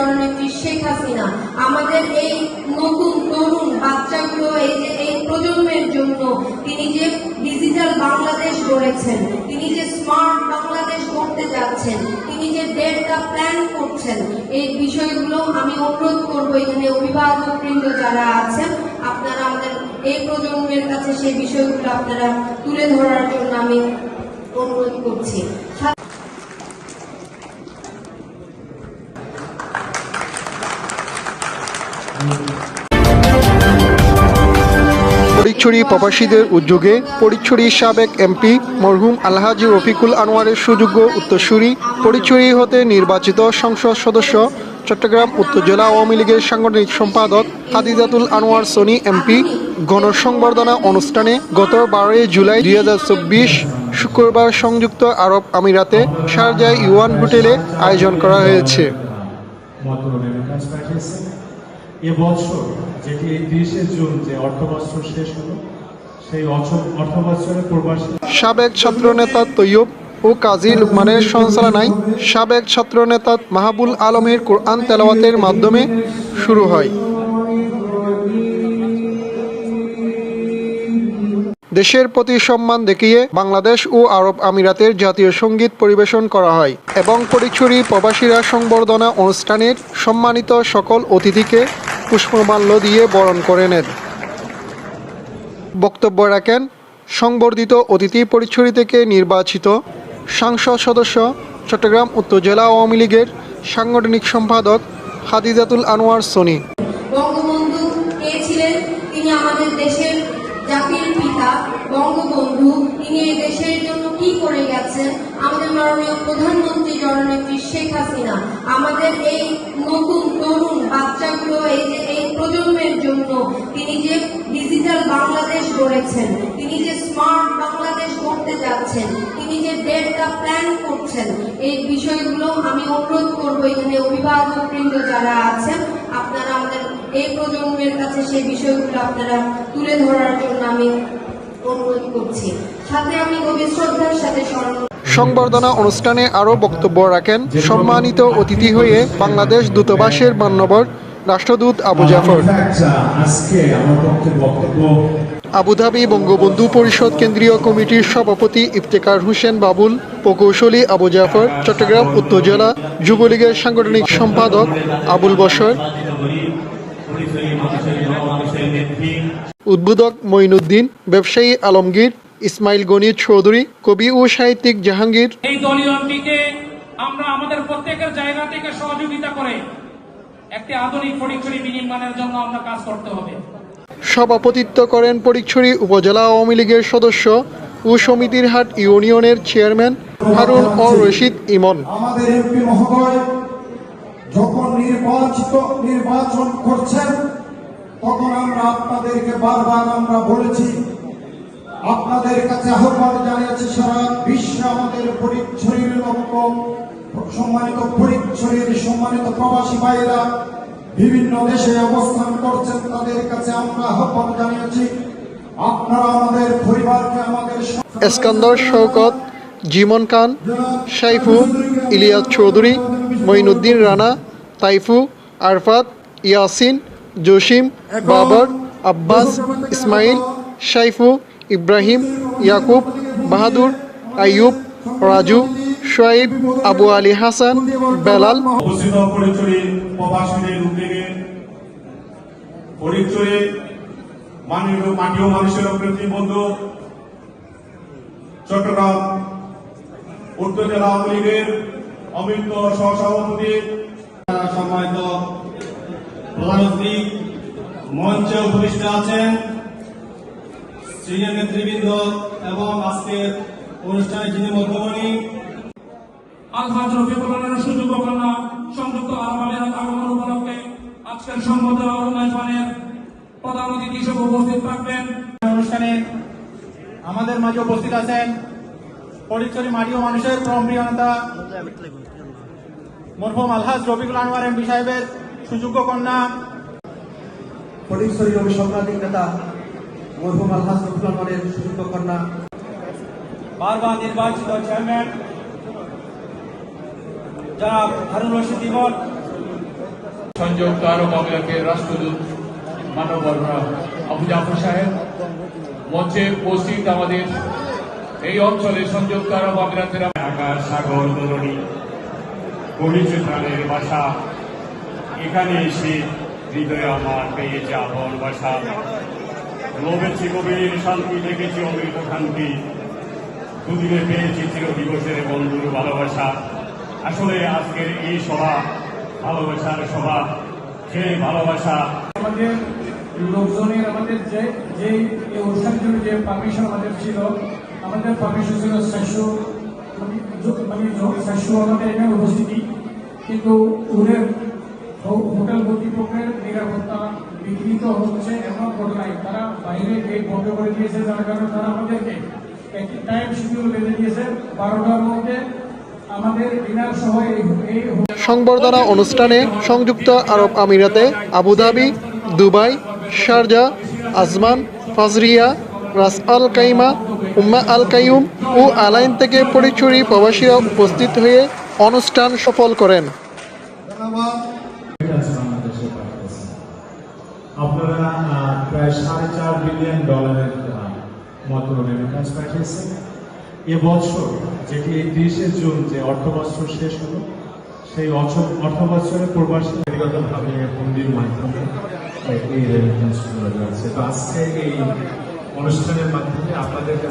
জননেত্রী শেখ হাসিনা? আমাদের এই নতুন তরুণ বাচ্চাগুলো, এই যে এই প্রজন্মের জন্য তিনি যে ডিজিটাল বাংলাদেশ গড়েছেন, তিনি যে স্মার্ট বাংলাদেশ গড়তে যাচ্ছেন, তিনি যে ডেটটা প্ল্যান করছেন, এই বিষয়গুলো আমি অনুরোধ করব এখানে অভিভাবক যারা আছেন, আপনারা আমাদের এই প্রজন্মের কাছে সেই বিষয়গুলো আপনারা তুলে ধরার জন্য আমি অনুরোধ করছি। ফটিকছড়ি প্রবাসীদের উদ্যোগে ফটিকছড়ি সাবেক এমপি মরহুম আলহাজি রফিকুল আনোয়ারের সুযোগ্য উত্তরসূরি ফটিকছড়ি হতে নির্বাচিত সংসদ সদস্য চট্টগ্রাম উত্তর জেলা আওয়ামী লীগের সাংগঠনিক সম্পাদক হাদিজাতুল আনোয়ার সনি এমপি গণসংবর্ধনা অনুষ্ঠানে গত বারোই জুলাই দুই হাজার চব্বিশ শুক্রবার সংযুক্ত আরব আমিরাতে শারজাহ ইউয়ান হোটেলে আয়োজন করা হয়েছে। এবছর যেটি এই তিরিশে জুন যে অর্থবছর শেষ হলো, সেই অর্থ- অর্থবছরে প্রবাসী সাবেক ছাত্রনেতা তৈয়ব ও কাজী লুকমানের সঞ্চালনায় সাবেক ছাত্রনেতা মাহাবুল আলমের কোরআন তেলাওয়াতের মাধ্যমে শুরু হয়। দেশের প্রতি সম্মান দেখিয়ে বাংলাদেশ ও আরব আমিরাতের জাতীয় সংগীত পরিবেশন করা হয় এবং পরিচুরি প্রবাসীরা সংবর্ধনা অনুষ্ঠানের সম্মানিত সকল অতিথিকে পুষ্পমাল্য দিয়ে বরণ করে নেন। বক্তব্য রাখেন সংবর্ধিত অতিথি পরিচয় থেকে নির্বাচিত সাংসদ সদস্য, চট্টগ্রাম উত্তর জেলা আওয়ামী লীগের সাংগঠনিক সম্পাদক হাদিজাতুল আনোয়ার সোনি। আমাদের বঙ্গবন্ধু তিনি এই দেশের জন্য কি করে গেছেন? আমাদের মাননীয় প্রধানমন্ত্রী জননেত্রী শেখ হাসিনা। আমাদের এই নতুন তরুণ বাচ্চাগুলো, এই যে এই প্রজন্মের জন্য তিনি যে ডিজিটাল বাংলাদেশ গড়েছেন, তিনি যে স্মার্ট বাংলাদেশ গড়তে যাচ্ছেন, তিনি যে ডেটটা প্ল্যান করছেন, এই বিষয়গুলো আমি অনুরোধ করব এখানে অভিভাবক বৃন্দ যারা আছেন, আপনারা আমাদের এই প্রজন্মের কাছে সেই বিষয়গুলো আপনারা তুলে ধরার জন্য আমি অনুরোধ করছি। সাথে আমি গভীর শ্রদ্ধার সাথে স্মরণ সংবর্ধনা অনুষ্ঠানে আরও বক্তব্য রাখেন সম্মানিত অতিথি হয়ে বাংলাদেশ দূতাবাসের মান্যবর রাষ্ট্রদূত আবু জাফর। আবুধাবি বঙ্গবন্ধু পরিষদ কেন্দ্রীয় কমিটির সভাপতি ইফতেকার হোসেন বাবুল, প্রকৌশলী আবু জাফর, চট্টগ্রাম উত্তর জেলা যুবলীগের সাংগঠনিক সম্পাদক আবুল বসর উদ্বোধক মঈনুদ্দিন, ব্যবসায়ী আলমগীর ইসমাইল গণিত চৌধুরী কবি ও সাহিত্যিক জাহাঙ্গীর। এই দলীয়টিকে আমরা আমাদের প্রত্যেকের জায়গা থেকে সহযোগিতা করে একটি আধুনিক ফটিকছড়ি বিনির্মাণের জন্য আমরা কাজ করতে হবে। সভাপতিত্ব করেন পরিকছড়ি উপজেলা আওয়ামী লীগের সদস্য ও সমিতির হাট ইউনিয়নের চেয়ারম্যান হারুন ও রশিদ ইমন। আমাদের এমপি মহোদয় যখন নির্বাচিত নির্বাচন করছেন তখন আমরা আপনাদেরকে বারবার আমরা বলেছি আপনাদের কাছে আহ্বান জানিয়েছি সারা বিশ্বে আমাদের পরিচ্ছরির লক্ষ্য সম্মানিত পরিচ্ছরির সম্মানিত প্রবাসী ভাইয়েরা বিভিন্ন দেশে অবস্থান করছেন তাদের কাছে আমরা আহ্বান জানিয়েছি আপনারা আমাদের পরিবারকে আমাদের এসকান্দর শওকত জিমন খান সাইফু ইলিয়াস চৌধুরী মঈনুদ্দিন রানা তাইফু আরফাত ইয়াসিন জসিম বাবর আব্বাস ইসমাইল সাইফু ইব্রাহিম, ইয়াকুব, বাহাদুর, আইয়ুব, রাজু, শোয়েব, আবু আলী হাসান, বেলাল। চট্টগ্রাম সম্মানিত প্রধানমন্ত্রী মঞ্চে উপবিষ্ট আছেন। সিনিয়র নেতৃবৃন্দ এবং আজকের অনুষ্ঠানে যিনি মধ্যমণি আলহাজ রফিকুল সুযোগ কন্যা সংযুক্ত আরব আমিরাত আগমন উপলক্ষে আজকের সংবর্ধনা অনুষ্ঠানের প্রধান অতিথি হিসেবে উপস্থিত থাকবেন। অনুষ্ঠানে আমাদের মাঝে উপস্থিত আছেন পরিচয় মাটি ও মানুষের প্রিয় নেতা, মরহুম আলহাজ রফিকুল আনোয়ার এমপি সাহেবের সুযোগ্য কন্যা। রবি সম্রাটিক নেতা মরহুম আলহাজ আনোয়ারের সুযোগ্য কন্যা বারবার নির্বাচিত চেয়ারম্যান যারা হারুন রশিদ ইমন। সংযুক্ত আরব আমিরাতের রাষ্ট্রদূত মানববর্মা আবু জাফর সাহেব। মঞ্চে উপস্থিত আমাদের এই অঞ্চলে সংযুক্ত আরব আমিরাতের আকাশ সাগর তরণী পরিচিত্রালের বাসা এখানে এসে হৃদয়ে আমার পেয়েছে আপন বাসা লোভেছি গভীর শান্তি দেখেছি, অমৃত শান্তি। দুদিনে পেয়েছি চির দিবসের বন্ধুর ভালোবাসা। আসলে আজকের এই সভা, ভালোবাসার সভা, যে ভালোবাসা। আমাদের লোকজনের, আমাদের যে যে এই অনুষ্ঠানের যে পারমিশন আমাদের ছিল, আমাদের পারমিশন ছিল চারশো মানে চারশো আমাদের এখানে উপস্থিতি। কিন্তু ওদের হোটেল কর্তৃপক্ষের নিরাপত্তা বিঘ্নিত হচ্ছে এমন ঘটনায় তারা বাইরে গেট বন্ধ করে দিয়েছে যার কারণে তারা আমাদেরকে একটি টাইম শিডিউল বেঁধে দিয়েছে। বারোটার মধ্যে আমাদের ডিনার সহ এই এই সংবর্ধনা অনুষ্ঠানে সংযুক্ত আরব আমিরাতে Abu Dhabi Dubai Sharjah Ajman Fujairah Ras al Khaimah Umm al Quwain ও আলাইন থেকে পরিচুরি প্রবাসীরা উপস্থিত হয়ে অনুষ্ঠান সফল করেন রেমিটেন্স বাংলাদেশে পাঠাচ্ছেন আপনারা প্রায় সাড়ে চার বিলিয়ন ডলারের মতো রেমিটেন্স পাঠিয়েছেন এবছর যেটি এই তিরিশে জুন যে অর্থবছর শেষ হলো, সেই অর্থ- অর্থবছরে প্রবাসী ব্যক্তিগতভাবে হুন্ডির মাধ্যমে এই রেমিটেন্সগুলো যাচ্ছে তো আজকে এই অনুষ্ঠানের মাধ্যমে আপনাদের কাছে